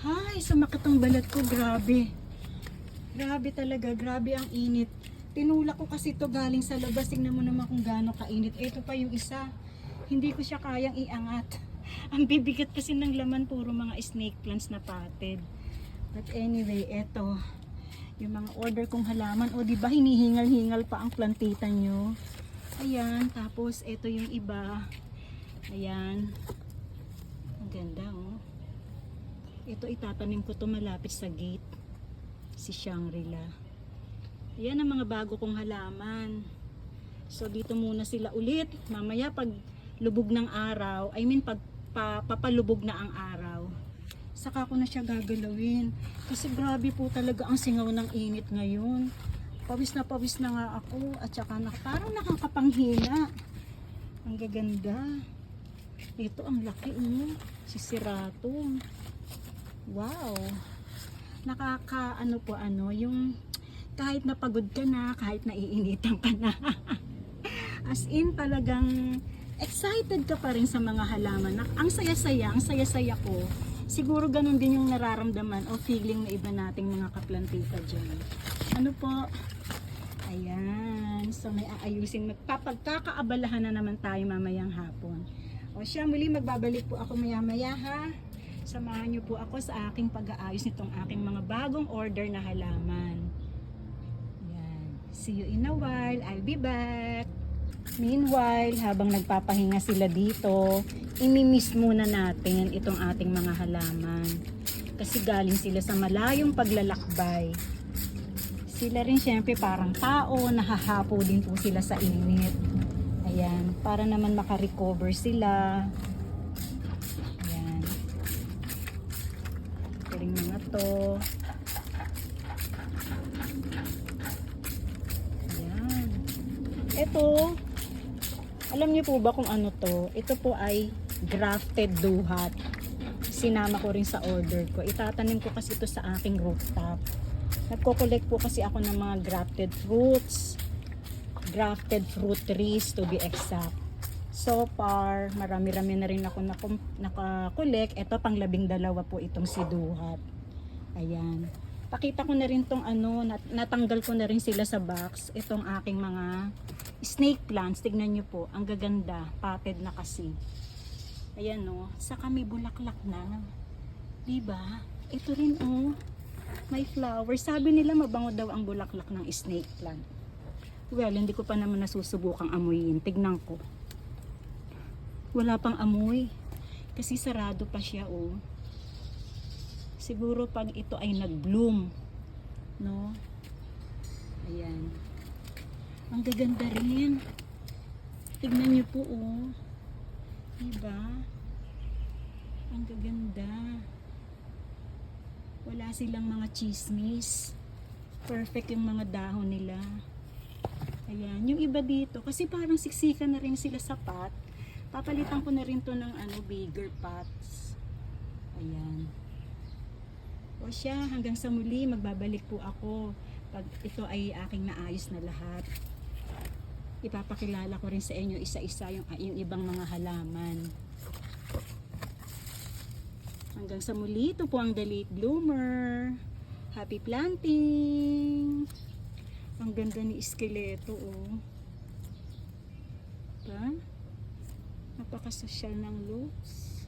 Hay, sumakit ang balat ko. Grabe. Grabe talaga. Grabe ang init. Tinulak ko kasi to galing sa labas. Tingnan mo naman kung gaano kainit. Ito pa yung isa. Hindi ko siya kayang iangat. Ang bibigat kasi ng laman. Puro mga snake plants na potted. But anyway, eto. Yung mga order kong halaman. O, di ba hinihingal-hingal pa ang plantita nyo? Ayan. Tapos, eto yung iba. Ayan. Ang ganda, oh. Ito itatanim ko to malapit sa gate. Si Shangri-La. Yan ang mga bago kong halaman. So dito muna sila ulit. Mamaya pag lubog ng araw, I mean pag pa, papalubog na ang araw, saka ko na siya gagalawin. Kasi grabe po talaga ang singaw ng init ngayon. Pawis na pawis na nga ako at saka na, parang nakakapanghina. Ang gaganda. Ito ang laki oh. Sisirato. Wow. Nakaka ano po ano, yung kahit napagod ka na, kahit naiinitan ka na. As in talagang excited ka pa rin sa mga halaman. Ang saya-saya, ang saya-saya ko. Siguro ganun din yung nararamdaman o feeling na iba nating mga kaplantita dyan. Ano po? Ayan. So may aayusin. Magpapagkakaabalahan na naman tayo mamayang hapon. O siya, muli magbabalik po ako maya-maya ha. Samahan niyo po ako sa aking pag-aayos nitong aking mga bagong order na halaman. Yan. See you in a while. I'll be back. Meanwhile, habang nagpapahinga sila dito, imimiss muna natin itong ating mga halaman. Kasi galing sila sa malayong paglalakbay. Sila rin syempre parang tao, nahahapo din po sila sa init. Ayan, para naman makarecover sila. Galing mga to. Ayan. Ito, alam niyo po ba kung ano to? Ito po ay grafted duhat. Sinama ko rin sa order ko. Itatanim ko kasi ito sa aking rooftop. Nagko-collect po kasi ako ng mga grafted fruits. Grafted fruit trees to be exact. So far, marami-rami na rin ako nakakolek. Ito, pang labing dalawa po itong si Duhat. Ayan. Pakita ko na rin tong ano, nat- natanggal ko na rin sila sa box. Itong aking mga snake plants. Tignan nyo po, ang gaganda. Potted na kasi. Ayan no, saka may bulaklak na. Diba? Ito rin oh, may flower. Sabi nila mabango daw ang bulaklak ng snake plant. Well, hindi ko pa naman nasusubukang amuyin. Tignan ko. Wala pang amoy. Kasi sarado pa siya oh. Siguro pag ito ay nag-bloom. No? Ayan. Ang gaganda rin. Tignan niyo po oh. Diba? Ang gaganda. Wala silang mga chismis. Perfect yung mga dahon nila. Ayan. Yung iba dito, kasi parang siksikan na rin sila sa pot. Papalitan ko na rin to ng ano, bigger pots. Ayan. O siya, hanggang sa muli, magbabalik po ako pag ito ay aking naayos na lahat. Ipapakilala ko rin sa inyo isa-isa yung, yung ibang mga halaman. Hanggang sa muli, ito po ang The Late Bloomer. Happy planting! Ang ganda ni Iskeleto, oh. Diba? Napakasosyal ng looks.